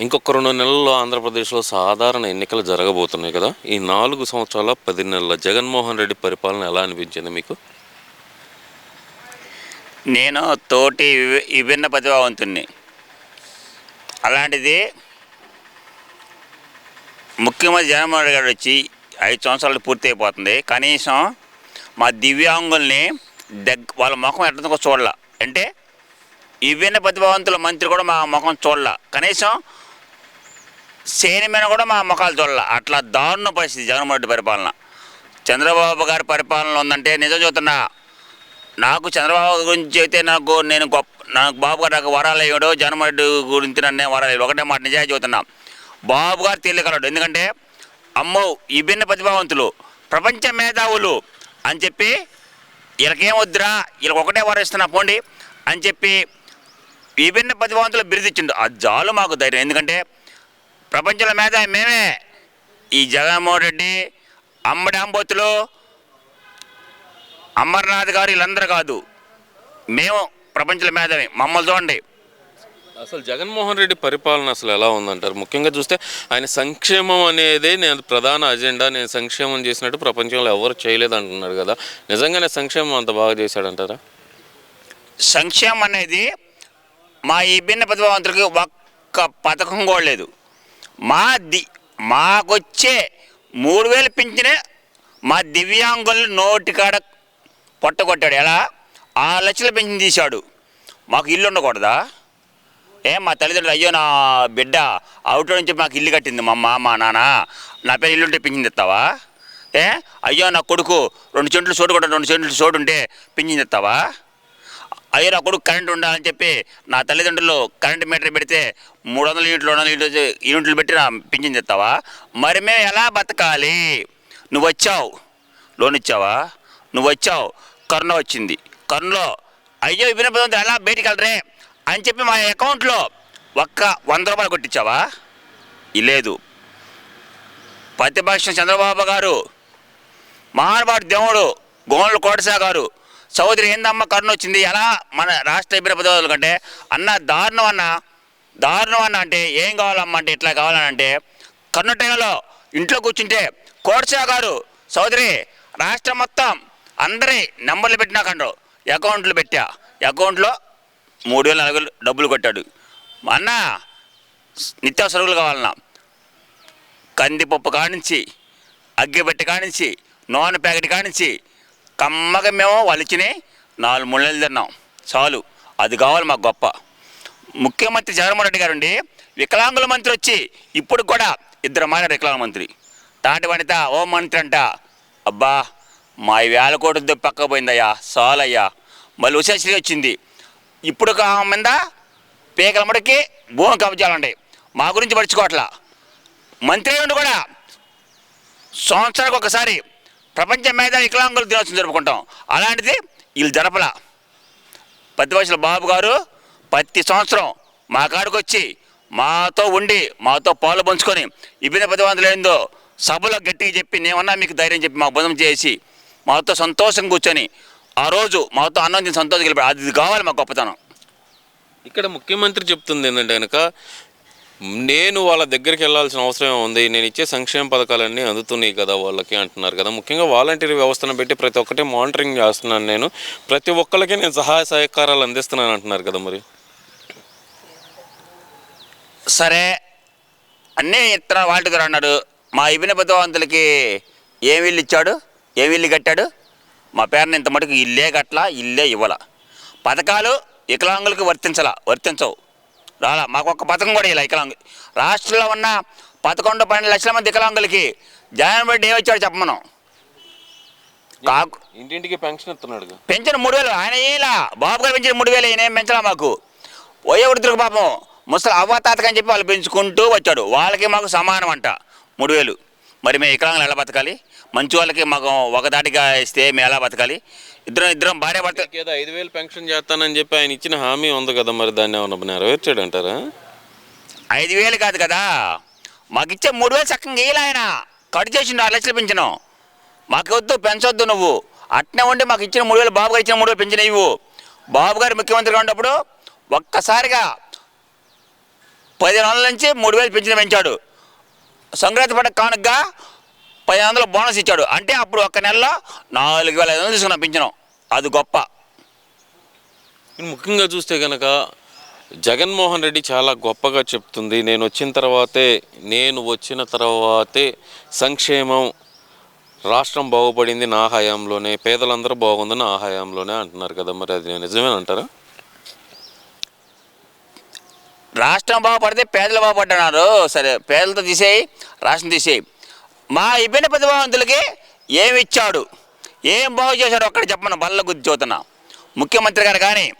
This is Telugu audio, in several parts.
ఇంకొక రెండు నెలల్లో ఆంధ్రప్రదేశ్లో సాధారణ ఎన్నికలు జరగబోతున్నాయి కదా. ఈ నాలుగు సంవత్సరాల పది నెలల జగన్మోహన్ రెడ్డి పరిపాలన ఎలా అనిపించింది మీకు? నేను తోటి విభి- విభిన్న ప్రతిభావంతుణ్ణి. అలాంటిది ముఖ్యమంత్రి జగన్మోహన్ రెడ్డి గారు వచ్చి ఐదు సంవత్సరాలు పూర్తి అయిపోతుంది. కనీసం మా దివ్యాంగుల్ని దగ్గ వాళ్ళ ముఖం ఎట్టదో చూడాల. అంటే విభిన్న ప్రతిభావంతుల మంత్రి కూడా మా ముఖం చూడాల. కనీసం సేని మీద కూడా మా ముఖాలు చూడాల అట్లా దారుణ పరిస్థితి జగన్మోహన్ రెడ్డి పరిపాలన. చంద్రబాబు గారి పరిపాలన ఉందంటే నిజం చూస్తున్నా. నాకు చంద్రబాబు గురించి అయితే నాకు నేను గొప్ప నాకు బాబు గారు నాకు వరాలు ఇవ్వడు జగన్మోహన్ రెడ్డి గురించి నన్ను వరాలు ఇవ్వడు. ఒకటే మాట నిజాయి చూస్తున్నా. బాబు గారు తెలియగలడు ఎందుకంటే అమ్మో విభిన్న ప్రతిభావంతులు ప్రపంచ మేధావులు అని చెప్పి వీళ్ళకేం వద్దురా వీళ్ళకి ఒకటే వరం ఇస్తున్నా పోండి అని చెప్పి విభిన్న ప్రతిభావంతులు బిరుదిచ్చిండు. అది జాలు మాకు ధైర్యం. ఎందుకంటే ప్రపంచంలో మేధావి మేమే. ఈ జగన్మోహన్ రెడ్డి అమ్మడి అంబోతులు అమర్నాథ్ గారు వీళ్ళందరూ కాదు. మేము ప్రపంచంలో మేధావి. మమ్మల్ని చూడండి. అసలు జగన్మోహన్ రెడ్డి పరిపాలన అసలు ఎలా ఉందంటారు? ముఖ్యంగా చూస్తే ఆయన సంక్షేమం అనేది నేను ప్రధాన అజెండా. నేను సంక్షేమం చేసినట్టు ప్రపంచంలో ఎవరు చేయలేదు అంటున్నాడు కదా. నిజంగానే సంక్షేమం అంత బాగా చేశాడంటారా? సంక్షేమం అనేది మా ఈ భిన్న ప్రతిభావంతులకి ఒక్క పథకం కూడా లేదు. మా ది మాకొచ్చే మూడు వేలు పింఛనే మా దివ్యాంగులు నోటికాడ పొట్టగొట్టాడు ఎలా? ఆరు లక్షల పింఛన్ తీశాడు. మాకు ఇల్లు ఉండకూడదా? ఏ మా తల్లిదండ్రులు అయ్యో నా బిడ్డ అవుట్ నుంచి మాకు ఇల్లు కట్టింది మా అమ్మ మా నాన్న. నా పేరు ఇల్లుంటే పింఛన్ తెస్తావా? ఏ అయ్యో నా కొడుకు రెండు చెంట్లు చోటు కూడా రెండు చెంట్లు చోటు ఉంటే పింఛన్ తెస్తావా? అయ్యో నా కొడుకు కరెంట్ ఉండాలని చెప్పి నా తల్లిదండ్రులు కరెంట్ మీటర్ పెడితే మూడు వందల యూనిట్లు రెండు వందల యూనిట్లు యూనిట్లు పెట్టి నా పింఛన్ చెప్తావా మరి మేము ఎలా బతకాలి? నువ్వు వచ్చావు లోన్ ఇచ్చావా? నువ్వు వచ్చావు కరుణ వచ్చింది. కరుణలో అయ్యో విభిన్న ఎలా బయటికి వెళ్ళరే? అని చెప్పి మా అకౌంట్లో ఒక్క వంద రూపాయలు కొట్టించావా? లేదు. ప్రతిపక్షం చంద్రబాబు గారు మహానుభావుడు దేవుడు గోనలు కోటసా గారు సోదరి ఏందమ్మ కరుణ వచ్చింది? ఎలా మన రాష్ట్ర ఇబ్బంది కంటే అన్న దారుణం అన్న దారుణం అన్న అంటే ఏం కావాలమ్మ అంటే ఇట్లా కావాలని అంటే కరుణ టైంలో ఇంట్లో కూర్చుంటే కోటసా గారు సోదరి రాష్ట్రం మొత్తం అందరి నెంబర్లు పెట్టినాకండ్రు అకౌంట్లు పెట్టా. అకౌంట్లో మూడు వేల నాలుగు వేలు డబ్బులు కొట్టాడు. అన్న నిత్యావసరకులు కావాలన్నా. కందిపప్పు కానించి అగ్గిపెట్టి కానించి నూనె ప్యాకెట్ కానించి కమ్మగా మేము వాళ్ళు ఇచ్చినాయి నాలుగు ముళ్ళలు తిన్నాం. చాలు అది కావాలి మాకు గొప్ప. ముఖ్యమంత్రి జగన్మోహన్ రెడ్డి గారు అండి వికలాంగుల మంత్రి వచ్చి ఇప్పుడు కూడా ఇద్దరు మారారు వికలాంగుల మంత్రి. తాటి వనిత ఓ మంత్రి అంట అబ్బా మా వేల కోట్లు పక్క పోయిందయ్యా అయ్యా మళ్ళీ ఉషాశ్రీ వచ్చింది. ఇప్పుడు మీద పీకల మడికి భూమి కబ్జాలండి. మా గురించి పడుచుకోవట్లా మంత్రి ఉండి కూడా సంవత్సరానికి ఒకసారి ప్రపంచ మేధా వికలాంగుల దినోత్సవం జరుపుకుంటాం. అలాంటిది వీళ్ళు జరపల. పెద్ద వయసులో బాబు గారు ప్రతి సంవత్సరం మా కాడికి వచ్చి మాతో ఉండి మాతో పాలు పంచుకొని విభిన్న ప్రతిబంధులు ఏందో సభలో గట్టిగా చెప్పి నేమన్నా మీకు ధైర్యం చెప్పి మాకు బుధం చేసి మాతో సంతోషం కూర్చొని ఆ రోజు మాతో అన్నం తిని సంతోషం గెలిపి అది కావాలి మా గొప్పతనం. ఇక్కడ ముఖ్యమంత్రి చెప్తుంది ఏంటంటే కనుక నేను వాళ్ళ దగ్గరికి వెళ్ళాల్సిన అవసరం ఉంది నేను ఇచ్చే సంక్షేమ పథకాలన్నీ అందుతున్నాయి కదా వాళ్ళకి అంటున్నారు కదా. ముఖ్యంగా వాలంటీర్ వ్యవస్థను పెట్టి ప్రతి ఒక్కటి మానిటరింగ్ చేస్తున్నాను నేను. ప్రతి ఒక్కరికి నేను సహాయ సహకారాలు అందిస్తున్నాను అంటున్నారు కదా మరి. సరే. అన్నీ ఇతర వాళ్ళ దగ్గర అన్నాడు. మా ఇవిన బుద్ధవంతులకి ఏమి ఇల్లు ఇచ్చాడు? ఏమి ఇల్లు కట్టాడు? మా పేరుని ఇంత మటుకు ఇల్లే కట్టలా ఇల్లే ఇవ్వాల. పథకాలు వికలాంగులకు వర్తించాల వర్తించవు. రాలా మాకు ఒక పథకం కూడా ఇలా వికలాంగు రాష్ట్రంలో ఉన్న పదకొండు పన్నెండు లక్షల మంది వికలాంగులకి జగన్ రెడ్డి ఏమొచ్చాడు చెప్పమను ఇంటింటికి పెన్షన్ ఇస్తున్నాడు పెంచిన మూడు వేలు ఆయన ఇలా బాబు గారు పెంచిన మూడు వేలు ఈయన ఏం పెంచలా మాకు? పోయే వృద్ధులకు పాపం ముసలి అవ్వతాతకని చెప్పి వాళ్ళు పెంచుకుంటూ వచ్చాడు. వాళ్ళకి మాకు సమానం అంట మూడు వేలు. మరి మేము వికలాంగులు ఎలా బతకాలి? మంచి వాళ్ళకి మాకు ఒక దాటిగా ఇస్తే మేము ఎలా బతకాలి? ఇద్దరం ఇద్దరం భార్య భర్త ఏదో ఐదు వేలు పెన్షన్ చేస్తానని చెప్పి ఆయన ఇచ్చిన హామీ ఉంది కదా మరి దాన్ని ఏమన్నా నెరవేర్చాడు అంటారా ఐదు వేలు కాదు కదా. మాకు ఇచ్చే మూడు వేలు చక్కగా వేయాలి ఆయన. కట్ చేసిండు ఆరు లక్షలు పెంచను మాకు వద్దు పెంచొద్దు నువ్వు. అట్నే ఉండి మాకు ఇచ్చిన మూడు వేలు బాబు గారు ఇచ్చిన మూడు వేలు పెంచిన ఇవ్వు. బాబు గారు ముఖ్యమంత్రిగా ఉన్నప్పుడు ఒక్కసారిగా పదిహేను వందల నుంచి మూడు వేలు పెంచిన పెంచాడు. సంక్రాంతి పండుగ కానుకగా పదిహేను వందలు బోనస్ ఇచ్చాడు. అంటే అప్పుడు ఒక్క నెలలో నాలుగు వేల ఐదు వందలు తీసుకున్నాం పెంచడం అది గొప్ప. ముఖ్యంగా చూస్తే కనుక జగన్మోహన్ రెడ్డి చాలా గొప్పగా చెప్తుంది. నేను వచ్చిన తర్వాతే నేను వచ్చిన తర్వాతే సంక్షేమం రాష్ట్రం బాగుపడింది నా హయాంలోనే పేదలందరూ బాగుంది నా హయాంలోనే అంటున్నారు కదా మరి అది నిజమేనంటారా రాష్ట్రం బాగుపడితే పేదలు బాగుపడ్డారు. సరే పేదలతో తీసేయి రాష్ట్రం తీసేయి. మా ఇబ్బంది ప్రతిభావంతులకి ఏమి ఇచ్చాడు? ఏం బాగు చేశాడు ఒక్కడ చెప్పమని బల్ల గుర్తు చూస్తున్నా ముఖ్యమంత్రి గారు కానీ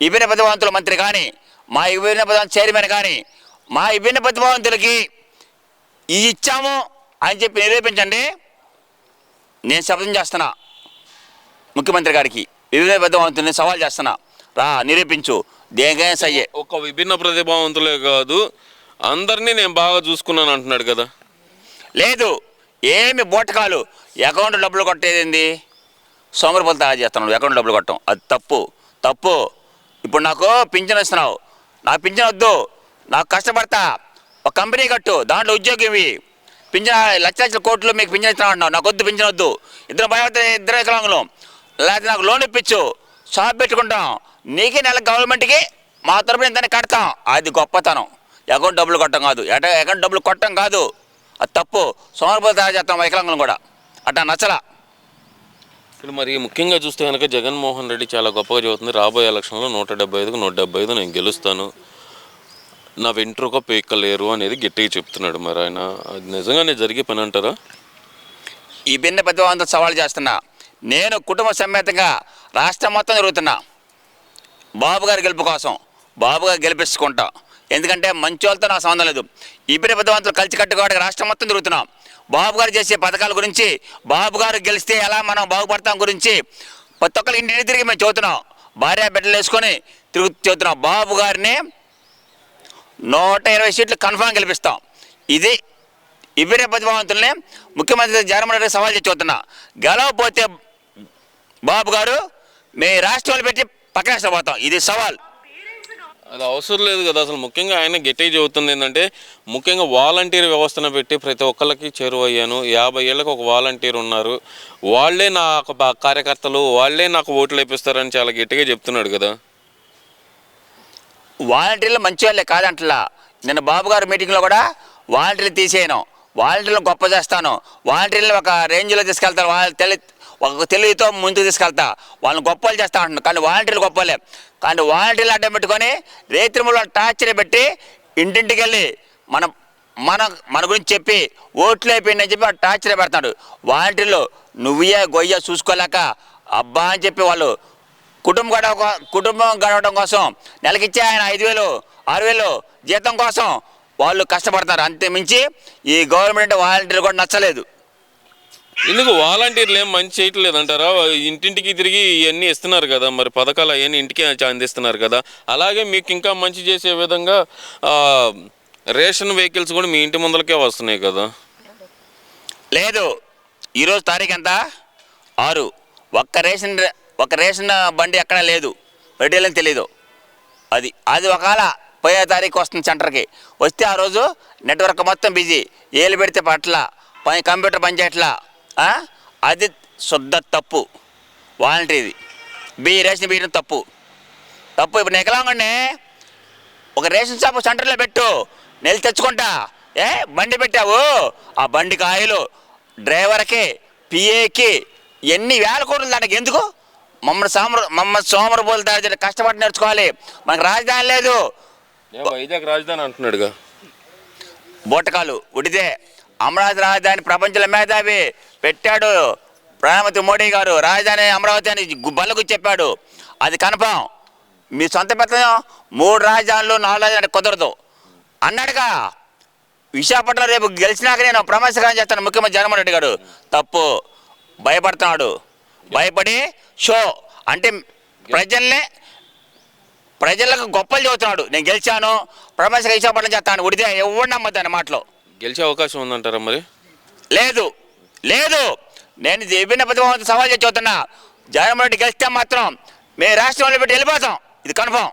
ఇబ్బంది ప్రతిభావంతుల మంత్రి కానీ మా ఇబ్బంది ప్రతిభావంతుల చైర్మన్ కానీ మా ఇబ్బంది ప్రతిభావంతులకి ఇది ఇచ్చాము అని చెప్పి నిరూపించండి. నేను శబ్దం చేస్తున్నా ముఖ్యమంత్రి గారికి. వివిధ ప్రతిభావంతుల్ని సవాల్ చేస్తున్నా. రా నిరూపించు. దేనికైనా సయ్యే. ఒక విభిన్న ప్రతిభావంతులే కాదు అందరినీ నేను బాగా చూసుకున్నాను అంటున్నాడు కదా. లేదు ఏమి బోటకాలు. అకౌంట్ డబ్బులు కొట్టేది సోమరపల్లి తయారు చేస్తున్నాడు అకౌంట్ డబ్బులు కొట్టడం. అది తప్పు తప్పు. ఇప్పుడు నాకు పింఛన్ ఇస్తున్నావు. నాకు పింఛన్ వద్దు. నాకు కష్టపడతా. ఒక కంపెనీ కట్టు దాంట్లో ఉద్యోగం ఇవి పింఛన్ లక్ష లక్షల కోట్లు మీకు పింఛన్ ఇస్తున్నా అంటున్నావు. నాకు వద్దు పింఛన్ వద్దు. ఇద్దరు భయపడితే ఇద్దరు వికలాంగులు. లేకపోతే నాకు లోన్ ఇప్పించు. షాప్ పెట్టుకుంటాం. నీకే నెల గవర్నమెంట్కి మా తరపున ఇంతనే కడతాం. అది గొప్పతనం. అకౌంట్ డబ్బులు కొట్టడం కాదు. అకౌంట్ డబ్బులు కొట్టడం కాదు. అది తప్పు. సోమరపల్లి తయారు చేస్తాం వికలాంగులు కూడా. అట్టా నచ్చలా. ఇప్పుడు మరి ముఖ్యంగా చూస్తే కనుక జగన్మోహన్ రెడ్డి చాలా గొప్పగా చెబుతుంది రాబోయే ఎలక్షన్లో నూట డెబ్బై ఐదుకు నూట డెబ్బై ఐదు నేను గెలుస్తాను. నా వెంట్రుక పీక్కలేరు అనేది గట్టిగా చెప్తున్నాడు మరి ఆయన. అది నిజంగానే జరిగే పని అంటారా? ఈ భిన్న ప్రతిభావంతో సవాల్ చేస్తున్నా. నేను కుటుంబ సమేతంగా రాష్ట్రం మొత్తం తిరుగుతున్నా. బాబు గారి గెలుపు కోసం. బాబు గారు గెలిపించుకుంటా. ఎందుకంటే మంచి వాళ్ళతో నాకు సంబంధం లేదు. ఇప్పుడే పెద్దవంతులు కలిసి కట్టుకోవడానికి రాష్ట్రం మొత్తం తిరుగుతున్నాం. బాబు గారు చేసే పథకాల గురించి బాబు గారు గెలిస్తే ఎలా మనం బాగుపడతాం గురించి ప్రతి ఒక్కరు ఇంటిని తిరిగి మేము చదువుతున్నాం భార్య బిడ్డలు వేసుకొని తిరుగు చదువుతున్నాం బాబు గారిని నూట ఇరవై సీట్లు కన్ఫామ్ గెలిపిస్తాం. ఇది ఇవరే ప్రతిభావంతుల్ని ముఖ్యమంత్రి జగన్మోహన్ రెడ్డి సవాల్ చేసి చూస్తున్నా గెలవపోతే బాబు గారు మీ రాష్ట్రంలో పెట్టి పక్కనేకపోతాం ఇది సవాల్. అది అవసరం లేదు కదా. అసలు ముఖ్యంగా ఆయన గట్టిగా చెబుతుంది ఏంటంటే ముఖ్యంగా వాలంటీర్ వ్యవస్థను పెట్టి ప్రతి ఒక్కరికి చేరువయ్యాను. యాభై ఏళ్ళకి ఒక వాలంటీర్ ఉన్నారు. వాళ్ళే నాకు కార్యకర్తలు వాళ్ళే నాకు ఓట్లు వేపిస్తారని చాలా గట్టిగా చెప్తున్నాడు కదా. వాలంటీర్లు మంచి వాళ్ళే కాదంటలా. నిన్న బాబు గారు మీటింగ్లో కూడా వాలంటీర్లు తీసేయను. వాలంటీర్లు గొప్ప చేస్తాను. వాలంటీర్లు ఒక రేంజ్లో తీసుకెళ్తాను. వాళ్ళు తెలి ఒక తెలివితో ముందుకు తీసుకెళ్తా. వాళ్ళని గొప్పలు చేస్తా అంటున్నాను కానీ వాలంటీర్లు గొప్పలే. కానీ వాలంటీర్లు అడ్డం పెట్టుకొని రేత్రిములో టార్చర్ పెట్టి ఇంటింటికి వెళ్ళి మన మన మన గురించి చెప్పి ఓట్లు అయిపోయిందని చెప్పి వాడు టార్చర్ పెడతాడు. వాలంటీర్లు నువ్వే గొయ్య చూసుకోలేక అబ్బా అని చెప్పి వాళ్ళు కుటుంబం గడవ కుటుంబం గడవడం కోసం నెలకిచ్చే ఆయన ఐదు వేలు ఆరు వేలు జీతం కోసం వాళ్ళు కష్టపడతారు. అంతే మించి ఈ గవర్నమెంట్ వాలంటీర్లు కూడా నచ్చలేదు. ఎందుకు వాలంటీర్లు ఏం మంచి చేయట్లేదు అంటారా ఇంటింటికి తిరిగి ఇవన్నీ ఇస్తున్నారు కదా మరి పథకాలు అవన్నీ ఇంటికి అందిస్తున్నారు కదా. అలాగే మీకు ఇంకా మంచి చేసే విధంగా రేషన్ వెహికల్స్ కూడా మీ ఇంటి ముందరకే వస్తున్నాయి కదా. లేదు. ఈరోజు తారీఖు ఎంత? ఆరు. ఒక్క రేషన్ ఒక రేషన్ బండి ఎక్కడ లేదు. రెడీలని తెలీదు. అది అది ఒకవేళ పోయే తారీఖు వస్తుంది సెంటర్కి. వస్తే ఆ రోజు నెట్వర్క్ మొత్తం బిజీ. ఏలు పెడితే పట్ల పని కంప్యూటర్ పని చేయట్లా అది శుద్ధ తప్పు. వాలంటీర్ది బి రేషన్ బియ్యం తప్పు. తప్పు ఇప్పుడు నెగలాంగండి ఒక రేషన్ షాప్ సెంటర్లో పెట్టు. నెల తెచ్చుకుంటా. ఏ? బండి పెట్టావు? ఆ బండికి ఆయిల్ డ్రైవర్కి పిఏకి ఎన్ని వేల కోట్లు దానికి? ఎందుకు? మమ్మల్ని సోమర మమ్మల్ని సోమరపోలు తయారు చేయడం కష్టపడి నేర్చుకోవాలి. మనకు రాజధాని లేదు. వైజాగ్ రాజధాని అంటున్నాడుగా. బోటకాలు ఉడితే అమరావతి రాజధాని ప్రపంచంలో మేధావి పెట్టాడు ప్రధానమంత్రి మోడీ గారు. రాజధాని అమరావతి అని గు- బల్లకు చెప్పాడు. అది కన్ఫామ్. మీ సొంత పెత్తనం మూడు రాజధానులు నాలుగు రాజధాని కుదరదు. అన్నాడుగా. విశాఖపట్నం రేపు గెలిచినాక నేను ప్రమాణస్కారం చేస్తాను ముఖ్యమంత్రి జగన్మోహన్ రెడ్డి గారు. తప్పు. భయపడుతున్నాడు. భయపడి షో. అంటే ప్రజల్ని ప్రజలకు గొప్పలు చెబుతున్నాడు. నేను గెలిచాను ప్రమాణస్కారం విశాఖపట్నం చేస్తాను ఉడితే ఎవరు నమ్మద్దాని మాటలో. గెలిచే అవకాశం ఉందంటారా మరి? లేదు. లేదు. నేను ఇది విభిన్న ప్రతిభావంతో సవాల్ చేస్తున్నా. జగన్మోహన్ రెడ్డి గెలిస్తే మాత్రం మేము రాష్ట్రంలో పెట్టి వెళ్ళిపోతాం. ఇది కన్ఫామ్.